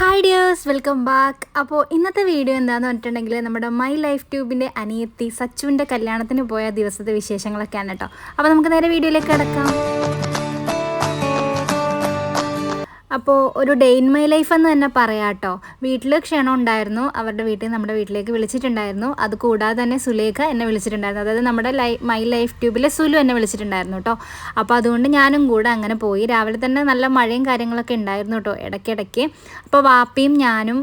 Hi dears welcome back അപ്പോൾ ഇന്നത്തെ video എന്താണെന്ന് പറഞ്ഞിട്ടുണ്ടെങ്കിൽ നമ്മുടെ മൈ ലൈഫ് ട്യൂബിന്റെ അനിയത്തി സച്ചുവിന്റെ കല്യാണത്തിന് പോയ ദിവസത്തെ വിശേഷങ്ങളൊക്കെയാണ് കേട്ടോ. അപ്പോൾ നമുക്ക് നേരെ വീഡിയോയിലേക്ക് കിടക്കാം. അപ്പോൾ ഒരു ഡേ ഇൻ മൈ ലൈഫ് എന്ന് തന്നെ പറയാം കേട്ടോ വീട്ടിൽ ക്ഷണം ഉണ്ടായിരുന്നു. അവരുടെ വീട്ടിൽ നമ്മുടെ വീട്ടിലേക്ക് വിളിച്ചിട്ടുണ്ടായിരുന്നു. അത് കൂടാതെ തന്നെ സുലേഖ എന്നെ വിളിച്ചിട്ടുണ്ടായിരുന്നു. അതായത് നമ്മുടെ ലൈ മൈ ലൈഫ് ട്യൂബിലെ സുലു എന്നെ വിളിച്ചിട്ടുണ്ടായിരുന്നു കേട്ടോ അപ്പോൾ അതുകൊണ്ട് ഞാനും കൂടെ അങ്ങനെ പോയി. രാവിലെ തന്നെ നല്ല മഴയും കാര്യങ്ങളൊക്കെ ഉണ്ടായിരുന്നു കേട്ടോ ഇടയ്ക്കിടയ്ക്ക്. അപ്പോൾ വാപ്പിയും ഞാനും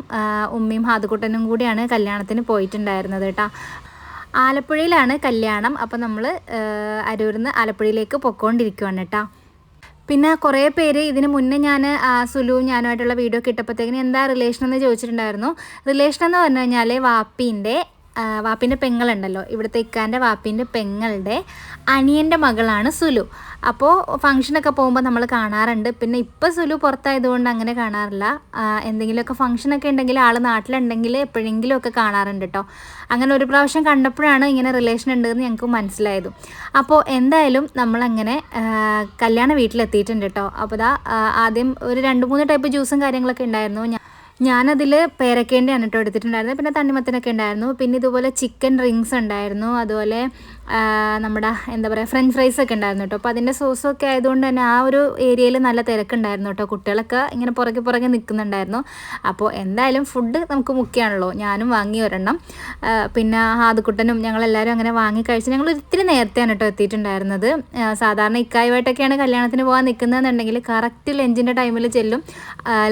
ഉമ്മയും ഹാതുകുട്ടനും കൂടിയാണ് കല്യാണത്തിന് പോയിട്ടുണ്ടായിരുന്നത് കേട്ടോ ആലപ്പുഴയിലാണ് കല്യാണം. അപ്പോൾ നമ്മൾ അരൂരിൽ നിന്ന് ആലപ്പുഴയിലേക്ക് പൊക്കോണ്ടിരിക്കുവാണ് കേട്ടോ പിന്നെ കുറേ പേര് ഇതിന് മുന്നേ ഞാൻ സുലുവും ഞാനുമായിട്ടുള്ള വീഡിയോ കിട്ടപ്പോഴത്തേക്കിന് എന്താ റിലേഷൻ എന്ന് ചോദിച്ചിട്ടുണ്ടായിരുന്നു. റിലേഷൻ എന്ന് പറഞ്ഞു കഴിഞ്ഞാൽ വാപ്പീന്റെ വാപ്പിന്റെ പെങ്ങളുണ്ടല്ലോ. ഇവിടുത്തെ ഇക്കാന്റെ വാപ്പിന്റെ പെങ്ങളുടെ അനിയന്റെ മകളാണ് സുലു. അപ്പോൾ ഫംഗ്ഷനൊക്കെ പോകുമ്പോൾ നമ്മൾ കാണാറുണ്ട്. പിന്നെ ഇപ്പോൾ സുലു പുറത്തായതുകൊണ്ട് അങ്ങനെ കാണാറില്ല. എന്തെങ്കിലുമൊക്കെ ഫംഗ്ഷനൊക്കെ ഉണ്ടെങ്കിൽ ആൾ നാട്ടിലുണ്ടെങ്കിൽ എപ്പോഴെങ്കിലുമൊക്കെ കാണാറുണ്ട് കേട്ടോ അങ്ങനെ ഒരു പ്രാവശ്യം കണ്ടപ്പോഴാണ് ഇങ്ങനെ റിലേഷൻ ഉണ്ടെന്ന് ഞങ്ങൾക്ക് മനസ്സിലായതും. അപ്പോൾ എന്തായാലും നമ്മളങ്ങനെ കല്യാണ വീട്ടിലെത്തിയിട്ടുണ്ട് കേട്ടോ അപ്പോൾ ദാ ആദ്യം ഒരു രണ്ട് മൂന്ന് ടൈപ്പ് ജ്യൂസും കാര്യങ്ങളൊക്കെ ഉണ്ടായിരുന്നു. ഞാൻ ഞാനതിൽ പേരക്കേന്റെയാണ് കേട്ടോ എടുത്തിട്ടുണ്ടായിരുന്നത്. പിന്നെ തണ്ണിമത്തനൊക്കെ ഉണ്ടായിരുന്നു. പിന്നെ ഇതുപോലെ ചിക്കൻ റിങ്സ് ഉണ്ടായിരുന്നു. അതുപോലെ നമ്മുടെ എന്താ പറയുക ഫ്രഞ്ച് ഫ്രൈസ് ഒക്കെ ഉണ്ടായിരുന്നു കേട്ടോ. അപ്പോൾ അതിന്റെ സോസൊക്കെ ആയതുകൊണ്ട് തന്നെ ആ ഒരു ഏരിയയിൽ നല്ല തിരക്കുണ്ടായിരുന്നു കേട്ടോ. കുട്ടികളൊക്കെ ഇങ്ങനെ പുറകെ പുറകെ നിൽക്കുന്നുണ്ടായിരുന്നു. അപ്പോൾ എന്തായാലും ഫുഡ് നമുക്ക് മുഖ്യമാണല്ലോ ഞാനും വാങ്ങി ഒരെണ്ണം. പിന്നെ ഹാദുക്കുട്ടനും ഞങ്ങളെല്ലാവരും അങ്ങനെ വാങ്ങി കഴിച്ച് ഞങ്ങൾ ഒത്തിരി നേരത്തെയാണ് കേട്ടോ എത്തിയിട്ടുണ്ടായിരുന്നത്. സാധാരണ ഇക്കായുമായിട്ടൊക്കെയാണ് കല്യാണത്തിന് പോകാൻ നിൽക്കുന്നതെന്നുണ്ടെങ്കിൽ കറക്റ്റ് ലഞ്ചിന്റെ ടൈമിൽ ചെല്ലും.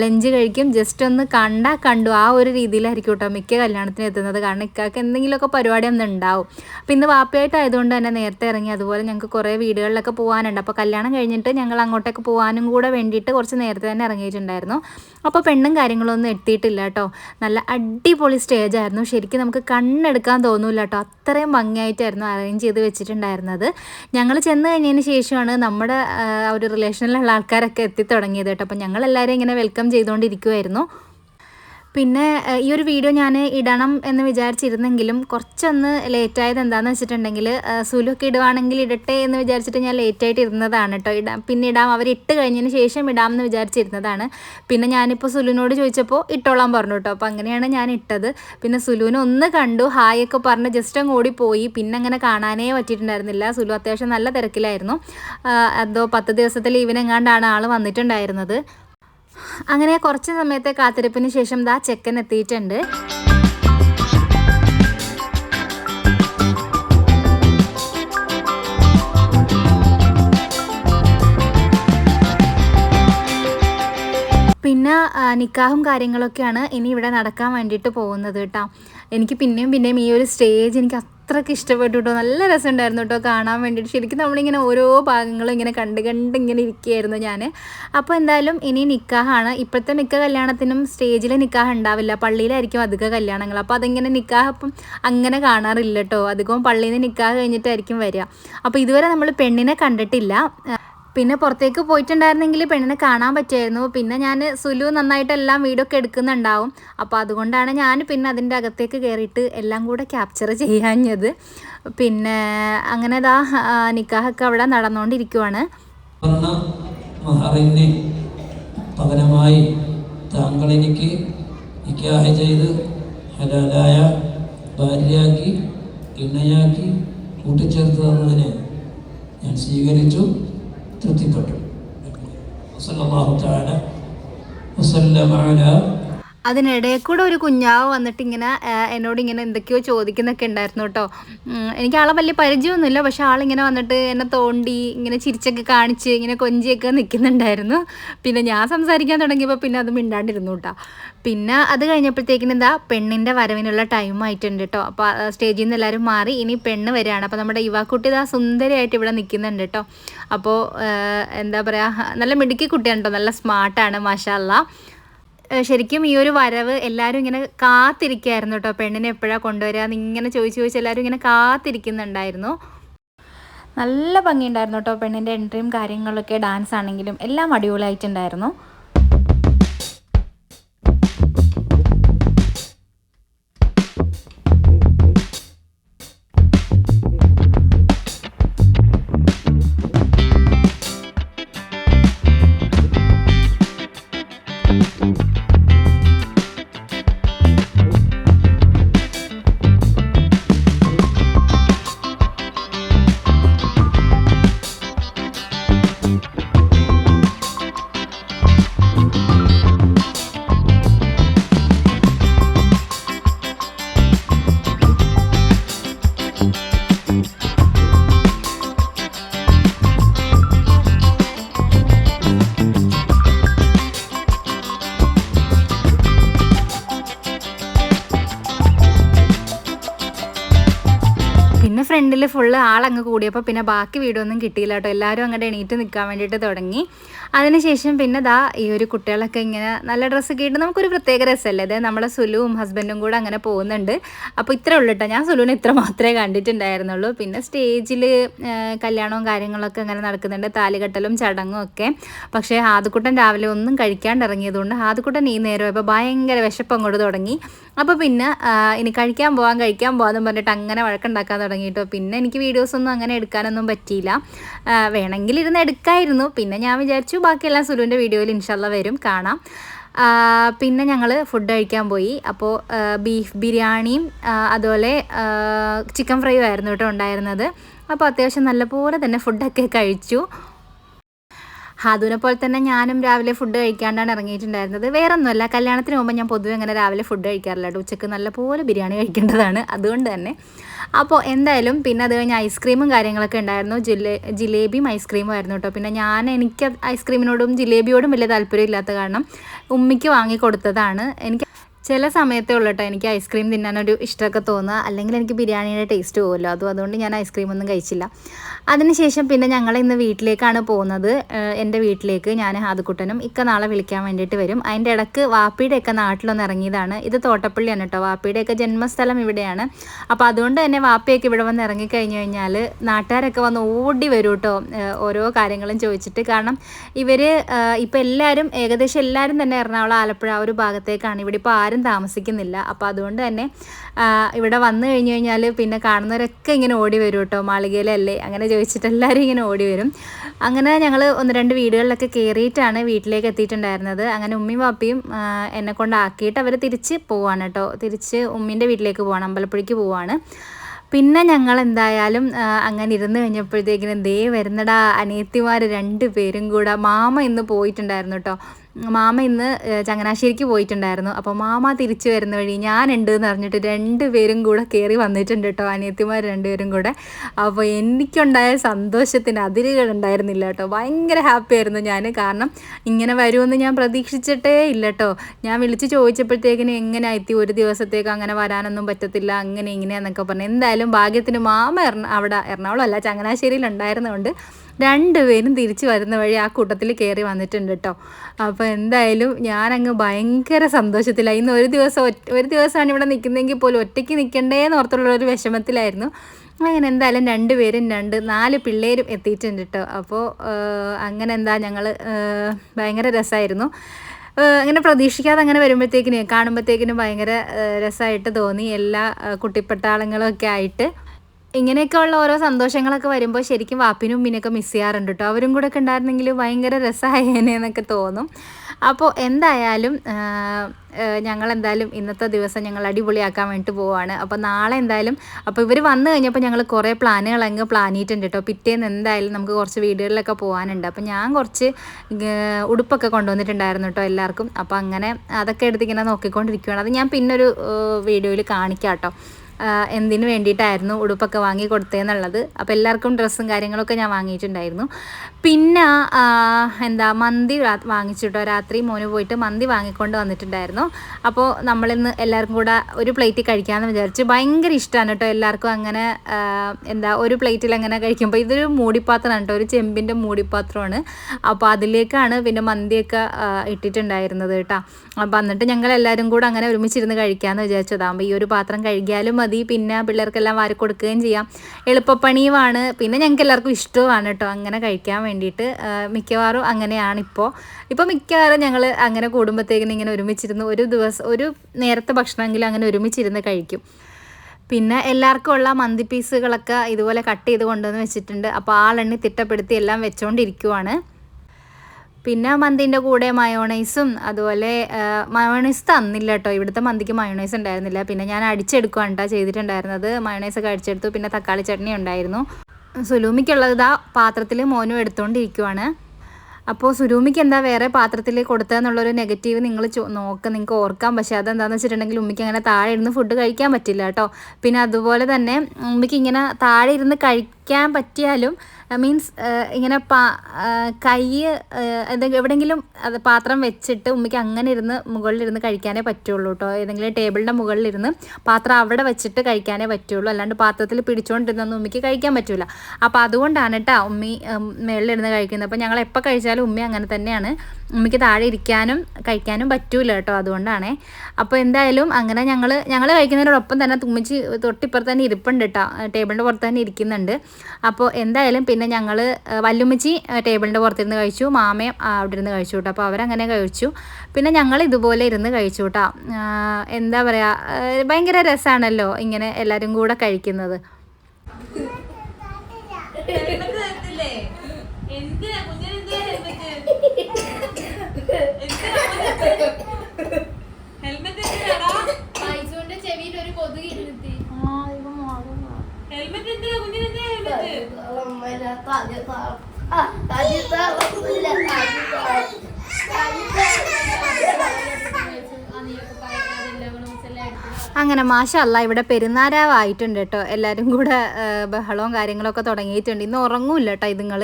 ലഞ്ച് കഴിക്കും. ജസ്റ്റ് ഒന്ന് കണ്ടാ കണ്ടു. ആ ഒരു രീതിയിലായിരിക്കും കേട്ടോ മിക്ക കല്യാണത്തിന് എത്തുന്നത്. കാരണം ഇക്കാക്ക് എന്തെങ്കിലുമൊക്കെ പരിപാടി ഒന്നും ഉണ്ടാവും. അപ്പോൾ ഇന്ന് വാപ്പയായിട്ടായതുകൊണ്ട് തന്നെ നേരത്തെ ഇറങ്ങി. അതുപോലെ ഞങ്ങൾക്ക് കുറേ വീടുകളിലൊക്കെ പോകാനുണ്ട് അപ്പോൾ കല്യാണം കഴിഞ്ഞിട്ട് ഞങ്ങൾ അങ്ങോട്ടേക്ക് പോകാനും കൂടെ വേണ്ടിയിട്ട് കുറച്ച് നേരത്തെ തന്നെ ഇറങ്ങിയിട്ടുണ്ടായിരുന്നു. അപ്പോൾ പെണ്ണും കാര്യങ്ങളൊന്നും എത്തിയിട്ടില്ല കേട്ടോ. നല്ല അടിപൊളി സ്റ്റേജ് ആയിരുന്നു. ശരിക്കും നമുക്ക് കണ്ണെടുക്കാൻ തോന്നില്ല കേട്ടോ. അത്രയും ഭംഗിയായിട്ടായിരുന്നു അറേഞ്ച് ചെയ്ത് വെച്ചിട്ടുണ്ടായിരുന്നത്. ഞങ്ങൾ ചെന്ന് കഴിഞ്ഞതിന് ശേഷമാണ് നമ്മുടെ ഒരു റിലേഷനിലുള്ള ആൾക്കാരൊക്കെ എത്തി തുടങ്ങിയത് കേട്ടോ. അപ്പോൾ ഞങ്ങളെല്ലാവരും ഇങ്ങനെ വെൽക്കം ചെയ്തുകൊണ്ടിരിക്കുമായിരുന്നു പിന്നെ ഈ ഒരു വീഡിയോ ഞാൻ ഇടണം എന്ന് വിചാരിച്ചിരുന്നെങ്കിലും കുറച്ചൊന്ന് ലേറ്റായത് എന്താണെന്ന് വെച്ചിട്ടുണ്ടെങ്കിൽ സുലുക്ക് ഇടുവാണെങ്കിൽ ഇടട്ടെ എന്ന് വിചാരിച്ചിട്ട് ഞാൻ ലേറ്റായിട്ട് ഇരുന്നതാണ് കേട്ടോ ഇടാം. പിന്നെ ഇടാം. അവർ ഇട്ട് കഴിഞ്ഞതിന് ശേഷം ഇടാം എന്ന് വിചാരിച്ചിരുന്നതാണ്. പിന്നെ ഞാനിപ്പോൾ സുലുവിനോട് ചോദിച്ചപ്പോൾ ഇട്ടോളാൻ പറഞ്ഞു കേട്ടോ അപ്പോൾ അങ്ങനെയാണ് ഞാൻ ഇട്ടത്. പിന്നെ സുലുവിനെ ഒന്ന് കണ്ടു ഹായ് ഒക്കെ പറഞ്ഞ് ജസ്റ്റ് അങ്ങ് ഓടിപ്പോയി. പിന്നെ അങ്ങനെ കാണാനേ പറ്റിയിട്ടുണ്ടായിരുന്നില്ല. സുലു അത്യാവശ്യം നല്ല തിരക്കിലായിരുന്നു. എന്തോ പത്ത് ദിവസത്തെ ലീവിനെങ്ങാണ്ടാണ് ആൾ വന്നിട്ടുണ്ടായിരുന്നത്. അങ്ങനെ കുറച്ച് സമയത്തെ കാത്തിരിപ്പിന് ശേഷം ദാ ചെക്കൻ എത്തിയിട്ടുണ്ട്. പിന്നെ നിക്കാഹും കാര്യങ്ങളൊക്കെയാണ് ഇനി ഇവിടെ നടക്കാൻ വേണ്ടിയിട്ട് പോകുന്നത് കേട്ടോ. എനിക്ക് പിന്നെയും പിന്നെയും ഈ ഒരു സ്റ്റേജ് എനിക്ക് അത്രയ്ക്ക് ഇഷ്ടപ്പെട്ടു കേട്ടോ നല്ല രസമുണ്ടായിരുന്നു കേട്ടോ കാണാൻ വേണ്ടിയിട്ട്. ശരിക്കും നമ്മളിങ്ങനെ ഓരോ ഭാഗങ്ങളും ഇങ്ങനെ കണ്ട് കണ്ട് ഇങ്ങനെ ഇരിക്കുകയായിരുന്നു ഞാൻ അപ്പോൾ എന്തായാലും ഇനി നിക്കാഹാണ്. ഇപ്പോഴത്തെ മിക്ക കല്യാണത്തിനും സ്റ്റേജിൽ നിക്കാഹ് ഉണ്ടാവില്ല. പള്ളിയിലായിരിക്കും അധിക കല്യാണങ്ങൾ. അപ്പോൾ അതിങ്ങനെ നിക്കാഹ് അപ്പം അങ്ങനെ കാണാറില്ല കേട്ടോ. അധികവും പള്ളിയിൽ നിന്ന് നിക്കാഹ് കഴിഞ്ഞിട്ടായിരിക്കും വരിക. അപ്പോൾ ഇതുവരെ നമ്മൾ പെണ്ണിനെ കണ്ടിട്ടില്ല. പിന്നെ പുറത്തേക്ക് പോയിട്ടുണ്ടായിരുന്നെങ്കിൽ പെണ്ണിനെ കാണാൻ പറ്റുമായിരുന്നു പിന്നെ ഞാൻ സുലു നന്നായിട്ട് എല്ലാം വീഡിയോ ഒക്കെ എടുക്കുന്നുണ്ടാവും. അപ്പോൾ അതുകൊണ്ടാണ് ഞാൻ പിന്നെ അതിന്റെ അകത്തേക്ക് കയറിയിട്ട് എല്ലാം കൂടെ ക്യാപ്ചർ ചെയ്യാഞ്ഞത്. പിന്നെ അങ്ങനെ ഇതാ നിക്കാഹൊക്കെ അവിടെ നടന്നുകൊണ്ടിരിക്കുവാണ്. താങ്കൾ എനിക്ക് ചെയ്ത് ഹലാലായ ഭാര്യയാക്കി ഇണയാക്കി കൂട്ടിച്ചേർത്ത് തന്നതിനെ ഞാൻ സ്വീകരിച്ചു. തൃപ്തിപ്പെട്ടു വസല്ലല്ലാഹു തആല വസല്ലമ അലാ അതിനിടയിൽ കൂടെ ഒരു കുഞ്ഞാവ് വന്നിട്ട് ഇങ്ങനെ എന്നോട് ഇങ്ങനെ എന്തൊക്കെയോ ചോദിക്കുന്നൊക്കെ ഉണ്ടായിരുന്നു കേട്ടോ. എനിക്ക് ആളെ വലിയ പരിചയമൊന്നുമില്ല. പക്ഷെ ആളിങ്ങനെ വന്നിട്ട് എന്നെ തോണ്ടി ഇങ്ങനെ ചിരിച്ചൊക്കെ കാണിച്ച് ഇങ്ങനെ കൊഞ്ചിയൊക്കെ നിൽക്കുന്നുണ്ടായിരുന്നു. പിന്നെ ഞാൻ സംസാരിക്കാൻ തുടങ്ങിയപ്പോൾ പിന്നെ അത് മിണ്ടാണ്ടിരുന്നു കേട്ടോ. പിന്നെ അത് കഴിഞ്ഞപ്പോഴത്തേക്കിന് എന്താ പെണ്ണിന്റെ വരവിനുള്ള ടൈം ആയിട്ടുണ്ട് കേട്ടോ. അപ്പോൾ സ്റ്റേജിൽ നിന്ന് എല്ലാവരും മാറി. ഇനി പെണ്ണ് വരികയാണ്. അപ്പോൾ നമ്മുടെ യുവാക്കുട്ടി ഇതാ സുന്ദരിയായിട്ട് ഇവിടെ നിൽക്കുന്നുണ്ട് കേട്ടോ. അപ്പോൾ എന്താ പറയുക നല്ല മിടുക്കി കുട്ടിയാണ് കേട്ടോ. നല്ല സ്മാർട്ടാണ് മാഷാല്ല ശരിക്കും ഈ ഒരു വരവ് എല്ലാവരും ഇങ്ങനെ കാത്തിരിക്കുകയായിരുന്നു കേട്ടോ. പെണ്ണിനെ എപ്പോഴാ കൊണ്ടുവരിക എന്ന് ഇങ്ങനെ ചോദിച്ചു ചോദിച്ച് എല്ലാവരും ഇങ്ങനെ കാത്തിരിക്കുന്നുണ്ടായിരുന്നു. നല്ല ഭംഗിയുണ്ടായിരുന്നു കേട്ടോ പെണ്ണിന്റെ എൻട്രിയും കാര്യങ്ങളൊക്കെ ഡാൻസ് ആണെങ്കിലും എല്ലാം അടിപൊളിയായിട്ടുണ്ടായിരുന്നു. ഫ്രണ്ടിൽ ഫുള്ള് ആളങ്ങ് കൂടിയപ്പോൾ പിന്നെ ബാക്കി വീടൊന്നും കിട്ടിയില്ല കേട്ടോ എല്ലാവരും അങ്ങോട്ട് എണീറ്റ് നിൽക്കാൻ വേണ്ടിയിട്ട് തുടങ്ങി. അതിനുശേഷം പിന്നെ ദാ ഈ ഒരു കുട്ടികളൊക്കെ ഇങ്ങനെ നല്ല ഡ്രസ്സ് ഡ്രസ്സൊക്കെ ഇട്ട് നമുക്കൊരു പ്രത്യേക രസമല്ലേ അതായത് നമ്മളെ സുലുവും ഹസ്ബൻഡും കൂടെ അങ്ങനെ പോകുന്നുണ്ട്. അപ്പോൾ ഇത്രേ ഉള്ളൂ കേട്ടോ ഞാൻ സുലുവിനെ ഇത്ര മാത്രമേ കണ്ടിട്ടുണ്ടായിരുന്നുള്ളൂ. പിന്നെ സ്റ്റേജിൽ കല്യാണവും കാര്യങ്ങളൊക്കെ അങ്ങനെ നടക്കുന്നുണ്ട്. താലികെട്ടലും ചടങ്ങും ഒക്കെ. പക്ഷേ ഹാദുക്കുട്ടൻ രാവിലെ ഒന്നും കഴിക്കാണ്ട് ഇറങ്ങിയതുകൊണ്ട് ഹാദുക്കുട്ടൻ ഈ നേരം ഇപ്പോൾ ഭയങ്കര വിശപ്പ് അങ്ങോട്ട് തുടങ്ങി. അപ്പോൾ പിന്നെ ഇനി കഴിക്കാൻ പോകാൻ കഴിക്കാൻ പോകാമെന്ന് പറഞ്ഞിട്ട് അങ്ങനെ വഴക്കുണ്ടാക്കാൻ തുടങ്ങിയിട്ടോ. പിന്നെ എനിക്ക് വീഡിയോസൊന്നും അങ്ങനെ എടുക്കാനൊന്നും പറ്റിയില്ല. വേണമെങ്കിൽ ഇരുന്ന് എടുക്കായിരുന്നു. പിന്നെ ഞാൻ വിചാരിച്ചു ബാക്കിയെല്ലാം സുലുവിന്റെ വീഡിയോയിൽ ഇൻഷാല്ല വരും കാണാം. പിന്നെ ഞങ്ങൾ ഫുഡ് കഴിക്കാൻ പോയി. അപ്പോൾ ബീഫ് ബിരിയാണിയും അതുപോലെ ചിക്കൻ ഫ്രൈയും ആയിരുന്നു കേട്ടോ ഉണ്ടായിരുന്നത്. അപ്പോൾ അത്യാവശ്യം നല്ലപോലെ തന്നെ ഫുഡൊക്കെ കഴിച്ചു. ഹാദുവിനെ പോലെ തന്നെ ഞാനും രാവിലെ ഫുഡ് കഴിക്കാണ്ടാണ് ഇറങ്ങിയിട്ടുണ്ടായിരുന്നത്. വേറെ ഒന്നുമല്ല കല്യാണത്തിന് പോകുമ്പോൾ ഞാൻ പൊതുവെ അങ്ങനെ രാവിലെ ഫുഡ് കഴിക്കാറില്ല കേട്ടോ. ഉച്ചയ്ക്ക് നല്ലപോലെ ബിരിയാണി കഴിക്കേണ്ടതാണ്. അതുകൊണ്ട് തന്നെ. അപ്പോൾ എന്തായാലും പിന്നെ അത് കഴിഞ്ഞ് ഐസ്ക്രീമും കാര്യങ്ങളൊക്കെ ഉണ്ടായിരുന്നു. ജിലേ ജിലേബിയും ഐസ്ക്രീമും ആയിരുന്നു കേട്ടോ. പിന്നെ ഞാൻ എനിക്ക് ഐസ്ക്രീമിനോടും ജിലേബിയോടും വലിയ താല്പര്യം ഇല്ലാത്ത കാരണം ഉമ്മിക്ക് വാങ്ങി കൊടുത്തതാണ്. എനിക്ക് ചില സമയത്തേ ഉള്ളൂ കേട്ടോ എനിക്ക് ഐസ്ക്രീം തിന്നാനൊരു ഇഷ്ടമൊക്കെ തോന്നുക. അല്ലെങ്കിൽ എനിക്ക് ബിരിയാണിയുടെ ടേസ്റ്റ് പോകുമല്ലോ അതും അതുകൊണ്ട് ഞാൻ ഐസ്ക്രീമൊന്നും കഴിച്ചില്ല. അതിനുശേഷം പിന്നെ ഞങ്ങൾ ഇന്ന് വീട്ടിലേക്കാണ് പോകുന്നത്. എന്റെ വീട്ടിലേക്ക് ഞാൻ ഹാദുക്കുട്ടനും ഇക്ക നാളെ വിളിക്കാൻ വേണ്ടിയിട്ട് വരും. അതിന്റെ ഇടയ്ക്ക് വാപ്പിയുടെയൊക്കെ നാട്ടിലൊന്ന് ഇറങ്ങിയതാണ്. ഇത് തോട്ടപ്പള്ളിയാണ് കേട്ടോ. വാപ്പിയുടെയൊക്കെ ജന്മസ്ഥലം ഇവിടെയാണ്. അപ്പോൾ അതുകൊണ്ട് തന്നെ വാപ്പിയൊക്കെ ഇവിടെ വന്ന് കഴിഞ്ഞു കഴിഞ്ഞാൽ നാട്ടുകാരൊക്കെ വന്ന് ഓടി വരും കേട്ടോ. ഓരോ കാര്യങ്ങളും ചോദിച്ചിട്ട്. കാരണം ഇവർ ഇപ്പോൾ എല്ലാവരും ഏകദേശം എല്ലാവരും തന്നെ എറണാകുളം ആലപ്പുഴ ആ ഒരു ഭാഗത്തേക്കാണ്. ഇവിടെ ഇപ്പോൾ ആരും താമസിക്കുന്നില്ല. അപ്പോൾ അതുകൊണ്ട് തന്നെ ഇവിടെ വന്നു കഴിഞ്ഞു കഴിഞ്ഞാൽ പിന്നെ കാണുന്നവരൊക്കെ ഇങ്ങനെ ഓടി വരും കേട്ടോ. മാളികയിലല്ലേ? അങ്ങനെ ചോദിച്ചിട്ട് എല്ലാവരും ഇങ്ങനെ ഓടി വരും. അങ്ങനെ ഞങ്ങൾ ഒന്ന് രണ്ട് വീടുകളിലൊക്കെ കയറിയിട്ടാണ് വീട്ടിലേക്ക് എത്തിയിട്ടുണ്ടായിരുന്നത്. അങ്ങനെ ഉമ്മയും പാപ്പയും എന്നെ കൊണ്ടാക്കിയിട്ട് അവർ തിരിച്ച് പോവാണ് കേട്ടോ. തിരിച്ച് ഉമ്മീന്റെ വീട്ടിലേക്ക് പോവാണ് അമ്പലപ്പുഴയ്ക്ക് പോവാണ്. പിന്നെ ഞങ്ങൾ എന്തായാലും അങ്ങനെ ഇരുന്ന് കഴിഞ്ഞപ്പോഴത്തേക്കിനും ദേ വരുന്നടാ അനിയത്തിമാർ രണ്ടു പേരും കൂടെ. മാമ ഇന്ന് പോയിട്ടുണ്ടായിരുന്നു കേട്ടോ. മാമ ഇന്ന് ചങ്ങനാശ്ശേരിക്ക് പോയിട്ടുണ്ടായിരുന്നു. അപ്പോൾ മാമ തിരിച്ചു വരുന്ന വഴി ഞാൻ ഉണ്ട് എന്ന് പറഞ്ഞിട്ട് രണ്ട് പേരും കൂടെ കയറി വന്നിട്ടുണ്ട് കേട്ടോ അനിയത്തിമാർ രണ്ടുപേരും കൂടെ. അപ്പോൾ എനിക്കുണ്ടായ സന്തോഷത്തിന് അതിരുകൾ ഉണ്ടായിരുന്നില്ല കേട്ടോ ഭയങ്കര ഹാപ്പി ആയിരുന്നു ഞാൻ കാരണം ഇങ്ങനെ വരുമെന്ന് ഞാൻ പ്രതീക്ഷിച്ചിട്ടേ ഇല്ല കേട്ടോ ഞാൻ വിളിച്ച് ചോദിച്ചപ്പോഴത്തേക്കിന് എങ്ങനെ എത്തി ഒരു ദിവസത്തേക്ക് അങ്ങനെ വരാനൊന്നും പറ്റത്തില്ല അങ്ങനെ ഇങ്ങനെ എന്നൊക്കെ പറഞ്ഞു. എന്തായാലും ഭാഗ്യത്തിന് മാമ എറണ അവിടെ എറണാകുളം അല്ല ചങ്ങനാശ്ശേരിയിൽ ഉണ്ടായിരുന്നതുകൊണ്ട് രണ്ടുപേരും തിരിച്ചു വരുന്ന വഴി ആ കൂട്ടത്തിൽ കയറി വന്നിട്ടുണ്ട് കേട്ടോ അപ്പോൾ എന്തായാലും ഞാനങ്ങ് ഭയങ്കര സന്തോഷത്തിലായി. ഇന്ന് ഒരു ദിവസം ഒരു ദിവസമാണ് ഇവിടെ നിൽക്കുന്നതെങ്കിൽ പോലും ഒറ്റയ്ക്ക് നിൽക്കണ്ടേന്ന് ഓർത്തുള്ള ഒരു വിഷമത്തിലായിരുന്നു. അങ്ങനെ എന്തായാലും രണ്ടുപേരും രണ്ട് നാല് പിള്ളേരും എത്തിയിട്ടുണ്ട് കേട്ടോ അപ്പോൾ അങ്ങനെ എന്താ ഞങ്ങൾ ഭയങ്കര രസമായിരുന്നു അങ്ങനെ പ്രതീക്ഷിക്കാതെ അങ്ങനെ വരുമ്പോഴത്തേക്കിന് കാണുമ്പോഴത്തേക്കിനും ഭയങ്കര രസമായിട്ട് തോന്നി. എല്ലാ കുട്ടിപ്പട്ടാളങ്ങളും ഒക്കെ ആയിട്ട്. ഇങ്ങനെയൊക്കെയുള്ള ഓരോ സന്തോഷങ്ങളൊക്കെ വരുമ്പോൾ ശരിക്കും വാപ്പിനും ഉമ്മിനൊക്കെ മിസ് ചെയ്യാറുണ്ട് കേട്ടോ അവരും കൂടെ ഒക്കെ ഉണ്ടായിരുന്നെങ്കിൽ ഭയങ്കര രസമായേനെ എന്നൊക്കെ തോന്നും. അപ്പോൾ എന്തായാലും ഞങ്ങൾ എന്തായാലും ഇന്നത്തെ ദിവസം ഞങ്ങൾ അടിപൊളിയാക്കാൻ വേണ്ടിയിട്ട് പോവാണ്. അപ്പോൾ നാളെ എന്തായാലും അപ്പോൾ ഇവർ വന്നു കഴിഞ്ഞപ്പോൾ ഞങ്ങൾ കുറേ പ്ലാനുകൾ അങ്ങ് പ്ലാനിട്ടുണ്ട് കേട്ടോ പിറ്റേന്ന് എന്തായാലും നമുക്ക് കുറച്ച് വീടുകളിലൊക്കെ പോകാനുണ്ട് അപ്പോൾ ഞാൻ കുറച്ച് ഉടുപ്പൊക്കെ കൊണ്ടുവന്നിട്ടുണ്ടായിരുന്നു കേട്ടോ എല്ലാവർക്കും. അപ്പോൾ അങ്ങനെ അതൊക്കെ എടുത്തിങ്ങനെ നോക്കിക്കൊണ്ടിരിക്കുകയാണ് അത് ഞാൻ പിന്നൊരു വീഡിയോയിൽ കാണിക്കാം കേട്ടോ എന്തിനു വേണ്ടിയിട്ടായിരുന്നു ഉടുപ്പൊക്കെ വാങ്ങി കൊടുത്തതെന്നുള്ളത്. അപ്പോൾ എല്ലാവർക്കും ഡ്രസ്സും കാര്യങ്ങളൊക്കെ ഞാൻ വാങ്ങിയിട്ടുണ്ടായിരുന്നു. പിന്നെ എന്താ മന്തി വാങ്ങിച്ചിട്ടോ? രാത്രി മോന് പോയിട്ട് മന്തി വാങ്ങിക്കൊണ്ട് വന്നിട്ടുണ്ടായിരുന്നു. അപ്പോൾ നമ്മളിന്ന് എല്ലാവർക്കും കൂടെ ഒരു പ്ലേറ്റ് കഴിക്കാമെന്ന് വിചാരിച്ചു ഭയങ്കര ഇഷ്ടമാണ് കേട്ടോ എല്ലാവർക്കും അങ്ങനെ എന്താ ഒരു പ്ലേറ്റിൽ അങ്ങനെ കഴിക്കുമ്പോൾ ഇതൊരു മൂടിപ്പാത്രമാണ് കേട്ടോ ഒരു ചെമ്പിന്റെ മൂടിപ്പാത്രമാണ്. അപ്പോൾ അതിലേക്കാണ് പിന്നെ മന്തിയൊക്കെ ഇട്ടിട്ടുണ്ടായിരുന്നത് കേട്ടോ. അപ്പോൾ എന്നിട്ട് ഞങ്ങൾ എല്ലാവരും കൂടെ അങ്ങനെ ഒരുമിച്ചിരുന്ന് കഴിക്കാമെന്ന് വിചാരിച്ചതാകുമ്പോൾ ഈ ഒരു പാത്രം കഴുകിയാലും മതി. പിന്നെ പിള്ളേർക്കെല്ലാം വാരി കൊടുക്കുകയും ചെയ്യാം. എളുപ്പപ്പണിയുമാണ്. പിന്നെ ഞങ്ങൾക്ക് എല്ലാവർക്കും ഇഷ്ടവുമാണ് കേട്ടോ. അങ്ങനെ കഴിക്കാൻ വേണ്ടിയിട്ട് മിക്കവാറും അങ്ങനെയാണ് ഇപ്പോൾ ഇപ്പോൾ മിക്കവാറും ഞങ്ങൾ അങ്ങനെ കൂടുമ്പോഴത്തേക്കിന് ഇങ്ങനെ ഒരുമിച്ചിരുന്ന് ഒരു ദിവസം ഒരു നേരത്തെ ഭക്ഷണമെങ്കിലും അങ്ങനെ ഒരുമിച്ചിരുന്ന് കഴിക്കും. പിന്നെ എല്ലാവർക്കും ഉള്ള മന്തി പീസുകളൊക്കെ ഇതുപോലെ കട്ട് ചെയ്ത് കൊണ്ടുവന്ന് വെച്ചിട്ടുണ്ട്. അപ്പോൾ ആളെണ്ണി തിട്ടപ്പെടുത്തി എല്ലാം വെച്ചുകൊണ്ടിരിക്കുവാണ് പിന്നെ മന്തിന്റെ കൂടെ മയോണൈസും അതുപോലെ മയോണൈസ് തന്നില്ല കേട്ടോ ഇവിടുത്തെ മന്തിക്ക് മയോണൈസ് ഉണ്ടായിരുന്നില്ല. പിന്നെ ഞാൻ അടിച്ചെടുക്കുകയാണ് കേട്ടോ ചെയ്തിട്ടുണ്ടായിരുന്നത്. മയോണൈസൊക്കെ അടിച്ചെടുത്തു. പിന്നെ തക്കാളി ചട്നി ഉണ്ടായിരുന്നു. സുലൂമിക്കുള്ളത് ഇതാ പാത്രത്തിൽ മോനും എടുത്തുകൊണ്ടിരിക്കുവാണ് അപ്പോൾ സുരൂമിക്ക് എന്താ വേറെ പാത്രത്തിൽ കൊടുത്തതെന്നുള്ളൊരു നെഗറ്റീവ് നിങ്ങൾ നോക്കുക നിങ്ങൾക്ക് ഓർക്കാം. പക്ഷേ അതെന്താണെന്ന് വെച്ചിട്ടുണ്ടെങ്കിൽ ഉമ്മിക്ക് അങ്ങനെ താഴെ ഇരുന്ന് ഫുഡ് കഴിക്കാൻ പറ്റില്ല കേട്ടോ പിന്നെ അതുപോലെ തന്നെ ഉമ്മിക്ക് ഇങ്ങനെ താഴെ ഇരുന്ന് കഴി കഴിക്കാൻ പറ്റിയാലും മീൻസ് ഇങ്ങനെ പാ കൈ എവിടെയെങ്കിലും അത് പാത്രം വെച്ചിട്ട് ഉമ്മയ്ക്ക് അങ്ങനെ ഇരുന്ന് മുകളിലിരുന്ന് കഴിക്കാനേ പറ്റുള്ളൂ കേട്ടോ ഏതെങ്കിലും ടേബിളിന്റെ മുകളിലിരുന്ന് പാത്രം അവിടെ വെച്ചിട്ട് കഴിക്കാനേ പറ്റുള്ളൂ. അല്ലാണ്ട് പാത്രത്തിൽ പിടിച്ചുകൊണ്ടിരുന്നൊന്നും ഉമ്മയ്ക്ക് കഴിക്കാൻ പറ്റില്ല അപ്പോൾ അതുകൊണ്ടാണ് കേട്ടോ ഉമ്മി മേളിലിരുന്ന് കഴിക്കുന്നത്. അപ്പോൾ ഞങ്ങൾ എപ്പോൾ കഴിച്ചാലും ഉമ്മി അങ്ങനെ തന്നെയാണ്. ഉമ്മയ്ക്ക് താഴെ ഇരിക്കാനും കഴിക്കാനും പറ്റൂല കേട്ടോ അതുകൊണ്ടാണേ. അപ്പോൾ എന്തായാലും അങ്ങനെ ഞങ്ങൾ ഞങ്ങൾ കഴിക്കുന്നതിനോടൊപ്പം തന്നെ തുമ്മിച്ച് തൊട്ടിപ്പുറത്ത് തന്നെ ഇരിപ്പുണ്ട് കേട്ടോ ടേബിളിന്റെ പുറത്ത് തന്നെ ഇരിക്കുന്നുണ്ട്. അപ്പോൾ എന്തായാലും പിന്നെ ഞങ്ങൾ വല്ലുമ്മച്ചി ടേബിളിന്റെ പുറത്തിരുന്ന് കഴിച്ചു. മാമയും അവിടെ ഇരുന്ന് കഴിച്ചു കേട്ടോ. അപ്പോൾ അവരങ്ങനെ കഴിച്ചു. പിന്നെ ഞങ്ങൾ ഇതുപോലെ ഇരുന്ന് കഴിച്ചു കേട്ടോ. എന്താ പറയുക ഭയങ്കര രസമാണല്ലോ ഇങ്ങനെ എല്ലാവരും കൂടെ കഴിക്കുന്നത്? എന്തിനാ കുഞ്ഞിന് എന്തിനാ ഹെൽമെറ്റ്? എന്തിനാ കുഞ്ഞിന്? ഹെൽമെറ്റ് എന്തിനാടാ? മൈസൂരിന്റെ ചെവിയിൽ ഒരു കൊതുക് ഇരുത്തി ഹെൽമെറ്റ് എന്തിനാ കുഞ്ഞിന് എന്തിനാ ഹെൽമെറ്റ്? അങ്ങനെ മാഷല്ല ഇവിടെ പെരുന്നാരാവായിട്ടുണ്ട് കേട്ടോ. എല്ലാവരും കൂടെ ബഹളവും കാര്യങ്ങളൊക്കെ തുടങ്ങിയിട്ടുണ്ട്. ഇന്ന് ഉറങ്ങൂല്ല കേട്ടോ ഇതുങ്ങൾ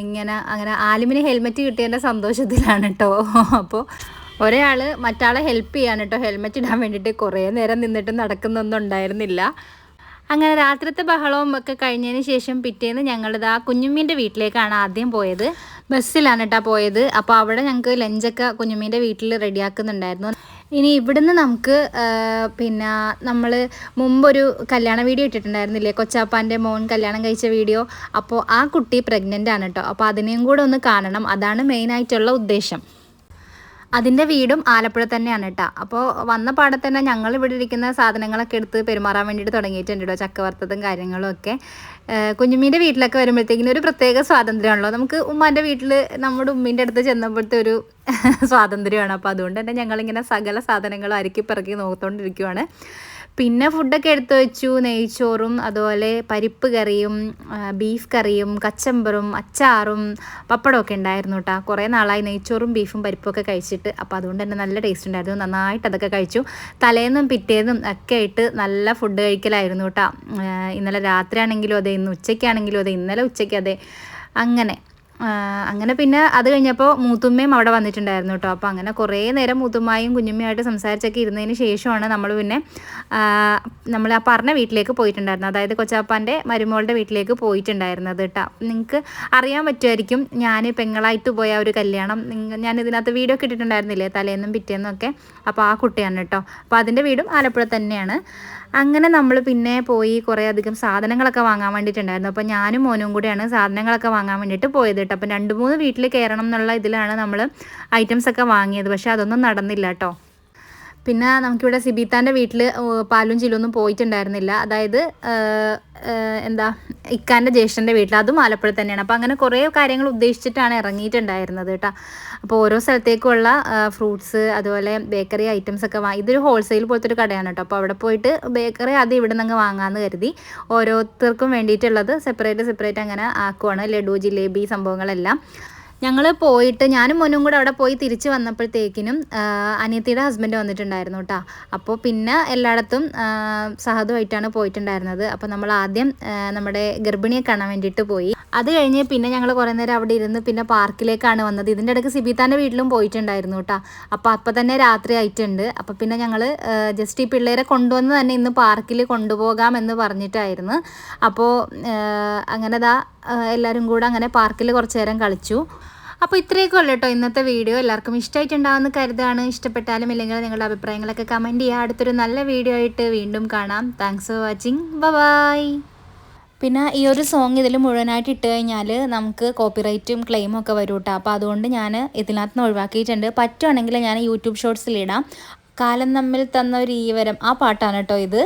ഇങ്ങനെ അങ്ങനെ ആലിമിന് ഹെൽമെറ്റ് കിട്ടിയതിന്റെ സന്തോഷത്തിലാണ് കേട്ടോ. അപ്പോൾ ഒരാൾ മറ്റാളെ ഹെൽപ്പ് ചെയ്യാൻ കേട്ടോ. ഹെൽമെറ്റ് ഇടാൻ വേണ്ടിയിട്ട് കുറേ നേരം നിന്നിട്ട് നടക്കുന്നൊന്നും ഉണ്ടായിരുന്നില്ല. അങ്ങനെ രാത്രിത്തെ ബഹളവും ഒക്കെ കഴിഞ്ഞതിന് ശേഷം പിറ്റേന്ന് ഞങ്ങളിത് ആ കുഞ്ഞുമ്മീന്റെ വീട്ടിലേക്കാണ് ആദ്യം പോയത്. ബസ്സിലാണ് കേട്ടോ പോയത്. അപ്പോൾ അവിടെ ഞങ്ങൾക്ക് ലഞ്ചൊക്കെ കുഞ്ഞുമ്മീന്റെ വീട്ടിൽ റെഡിയാക്കുന്നുണ്ടായിരുന്നു. ഇനി ഇവിടുന്ന് നമുക്ക് പിന്നെ നമ്മൾ മുമ്പൊരു കല്യാണ വീഡിയോ ഇട്ടിട്ടുണ്ടായിരുന്നില്ലേ? കൊച്ചാപ്പാന്റെ മോൻ കല്യാണം കഴിച്ച വീഡിയോ. അപ്പോൾ ആ കുട്ടി പ്രഗ്നന്റ് ആണ് കേട്ടോ അപ്പോൾ അതിനെയും കൂടെ ഒന്ന് കാണണം. അതാണ് മെയിനായിട്ടുള്ള ഉദ്ദേശം. അതിന്റെ വീടും ആലപ്പുഴ തന്നെയാണ് കേട്ടോ. അപ്പോൾ വന്ന പാടെ തന്നെ ഞങ്ങൾ ഇവിടെ ഇരിക്കുന്ന സാധനങ്ങളൊക്കെ എടുത്ത് പെരുമാറാൻ വേണ്ടിയിട്ട് തുടങ്ങിയിട്ടുണ്ട് കേട്ടോ ചക്കവർത്തതും കാര്യങ്ങളും ഒക്കെ. കുഞ്ഞുമ്മീന്റെ വീട്ടിലൊക്കെ വരുമ്പോഴത്തേക്കിനും ഒരു പ്രത്യേക സ്വാതന്ത്ര്യമാണല്ലോ. നമുക്ക് ഉമ്മാന്റെ വീട്ടിൽ നമ്മുടെ ഉമ്മീന്റെ അടുത്ത് ചെന്നപ്പോഴത്തെ ഒരു സ്വാതന്ത്ര്യമാണ്. അപ്പോൾ അതുകൊണ്ട് തന്നെ ഞങ്ങളിങ്ങനെ സകല സാധനങ്ങളും അരക്കി പിറക്കി നോക്കിക്കൊണ്ടിരിക്കുവാണ്. പിന്നെ ഫുഡൊക്കെ എടുത്തു വെച്ചു. നെയ്ച്ചോറും അതുപോലെ പരിപ്പ് കറിയും ബീഫ് കറിയും കച്ചമ്പറും അച്ചാറും പപ്പടമൊക്കെ ഉണ്ടായിരുന്നു കേട്ടോ കുറേ നാളായി നെയ്ച്ചോറും ബീഫും പരിപ്പൊക്കെ കഴിച്ചിട്ട്. അപ്പോൾ അതുകൊണ്ട് തന്നെ നല്ല ടേസ്റ്റ് ഉണ്ടായിരുന്നു. നന്നായിട്ട് അതൊക്കെ കഴിച്ചു. തലേന്നും പിറ്റേന്നും ഒക്കെ ആയിട്ട് നല്ല ഫുഡ് കഴിക്കലായിരുന്നു കേട്ടോ ഇന്നലെ രാത്രിയാണെങ്കിലും അതെ ഇന്ന് ഉച്ചയ്ക്കാണെങ്കിലും അതെ ഇന്നലെ ഉച്ചയ്ക്ക് അതെ. അങ്ങനെ. അങ്ങനെ പിന്നെ അത് കഴിഞ്ഞപ്പോൾ മൂത്തുമ്മയും അവിടെ വന്നിട്ടുണ്ടായിരുന്നു കേട്ടോ അപ്പോൾ അങ്ങനെ കുറേ നേരം മൂത്തുമ്മായും കുഞ്ഞുമ്മയായിട്ട് സംസാരിച്ചൊക്കെ ഇരുന്നതിന് ശേഷമാണ് നമ്മൾ പിന്നെ നമ്മൾ ആ പറഞ്ഞ വീട്ടിലേക്ക് പോയിട്ടുണ്ടായിരുന്നത്. അതായത് കൊച്ചാപ്പാന്റെ മരുമോളുടെ വീട്ടിലേക്ക് പോയിട്ടുണ്ടായിരുന്നത് കേട്ടോ നിങ്ങൾക്ക് അറിയാൻ പറ്റുമായിരിക്കും ഞാൻ പെങ്ങളായിട്ട് പോയ ഒരു കല്യാണം. ഞാൻ ഇതിനകത്ത് വീഡിയോ ഒക്കെ ഇട്ടിട്ടുണ്ടായിരുന്നില്ലേ? തലേന്നും പിറ്റേന്നും ഒക്കെ. അപ്പോൾ ആ കുട്ടിയാണ് കേട്ടോ അപ്പോൾ അതിന്റെ വീടും ആലപ്പുഴ തന്നെയാണ്. അങ്ങനെ നമ്മൾ പിന്നെ പോയി കുറേ അധികം സാധനങ്ങളൊക്കെ വാങ്ങാൻ വേണ്ടിയിട്ടുണ്ടായിരുന്നു. അപ്പോൾ ഞാനും മോനും കൂടിയാണ് സാധനങ്ങളൊക്കെ വാങ്ങാൻ വേണ്ടിയിട്ട് പോയത് കേട്ടോ. അപ്പോൾ രണ്ട് മൂന്ന് വീട്ടിൽ കയറണം എന്നുള്ള ഇതിലാണ് നമ്മൾ ഐറ്റംസ് ഒക്കെ വാങ്ങിയത്. പക്ഷേ അതൊന്നും നടന്നില്ല കേട്ടോ. പിന്നെ നമുക്കിവിടെ സിബീത്താന്റെ വീട്ടിൽ പാലും ചിലൊന്നും പോയിട്ടുണ്ടായിരുന്നില്ല. അതായത് എന്താ ഇക്കാന്റെ ജ്യേഷ്ഠന്റെ വീട്ടിൽ അതും ആലപ്പുഴ തന്നെയാണ്. അപ്പോൾ അങ്ങനെ കുറേ കാര്യങ്ങൾ ഉദ്ദേശിച്ചിട്ടാണ് ഇറങ്ങിയിട്ടുണ്ടായിരുന്നത് കേട്ടോ. അപ്പോൾ ഓരോ സ്ഥലത്തേക്കുള്ള ഫ്രൂട്ട്സ് അതുപോലെ ബേക്കറി ഐറ്റംസ് ഒക്കെ വാങ്ങി ഇതൊരു ഹോൾസെയിൽ പോലത്തെ ഒരു കടയാണ് കേട്ടോ. അപ്പോൾ അവിടെ പോയിട്ട് ബേക്കറി ആദ്യം ഇവിടെ നിന്ന് വാങ്ങാമെന്ന് കരുതി. ഓരോരുത്തർക്കും വേണ്ടിയിട്ടുള്ളത് സെപ്പറേറ്റ് സെപ്പറേറ്റ് അങ്ങനെ ആക്കുവാണ്. ലഡു ജിലേബി സംഭവങ്ങളെല്ലാം. ഞങ്ങൾ പോയിട്ട് ഞാനും മോനും കൂടെ അവിടെ പോയി തിരിച്ച് വന്നപ്പോഴത്തേക്കിനും അനിയത്തിയുടെ ഹസ്ബൻഡ് വന്നിട്ടുണ്ടായിരുന്നു കേട്ടോ. അപ്പോൾ പിന്നെ എല്ലായിടത്തും സഹതുമായിട്ടാണ് പോയിട്ടുണ്ടായിരുന്നത്. അപ്പോൾ നമ്മൾ ആദ്യം നമ്മുടെ ഗർഭിണിയെ കാണാൻ വേണ്ടിയിട്ട് പോയി. അത് കഴിഞ്ഞ് പിന്നെ ഞങ്ങൾ കുറേ നേരം അവിടെ ഇരുന്ന് പിന്നെ പാർക്കിലേക്കാണ് വന്നത്. ഇതിന്റെ ഇടയ്ക്ക് സിബിത്താന്റെ വീട്ടിലും പോയിട്ടുണ്ടായിരുന്നു കേട്ടോ. അപ്പോൾ അപ്പോൾ തന്നെ രാത്രി ആയിട്ടുണ്ട്. അപ്പോൾ പിന്നെ ഞങ്ങൾ ജസ്റ്റ് ഈ പിള്ളേരെ കൊണ്ടുവന്ന് തന്നെ ഇന്ന് പാർക്കിൽ കൊണ്ടുപോകാം എന്ന് പറഞ്ഞിട്ടായിരുന്നു. അപ്പോൾ അങ്ങനെ ദാ എല്ലാവരും കൂടെ അങ്ങനെ പാർക്കിൽ കുറച്ച് നേരം കളിച്ചു. അപ്പോൾ ഇത്രയൊക്കെ ഉള്ളൂ കേട്ടോ ഇന്നത്തെ വീഡിയോ. എല്ലാവർക്കും ഇഷ്ടമായിട്ടുണ്ടാവുമെന്ന് കരുതാണ് ഇഷ്ടപ്പെട്ടാലും ഇല്ലെങ്കിൽ നിങ്ങളുടെ അഭിപ്രായങ്ങളൊക്കെ കമന്റ് ചെയ്യുക. അടുത്തൊരു നല്ല വീഡിയോ ആയിട്ട് വീണ്ടും കാണാം. താങ്ക്സ് ഫോർ വാച്ചിങ് ബൈ പിന്നെ ഈ ഒരു സോങ് ഇതിൽ മുഴുവനായിട്ട് ഇട്ട് കഴിഞ്ഞാൽ നമുക്ക് കോപ്പിറൈറ്റും ക്ലെയിമും ഒക്കെ വരും കേട്ടോ. അപ്പോൾ അതുകൊണ്ട് ഞാൻ ഇതിനകത്ത് നിന്ന് ഒഴിവാക്കിയിട്ടുണ്ട്. പറ്റുവാണെങ്കിൽ ഞാൻ യൂട്യൂബ് ഷോർട്സിലിടാം കാലം തമ്മിൽ തന്ന ഒരു ഈവരം. ആ പാട്ടാണ് കേട്ടോ ഇത്.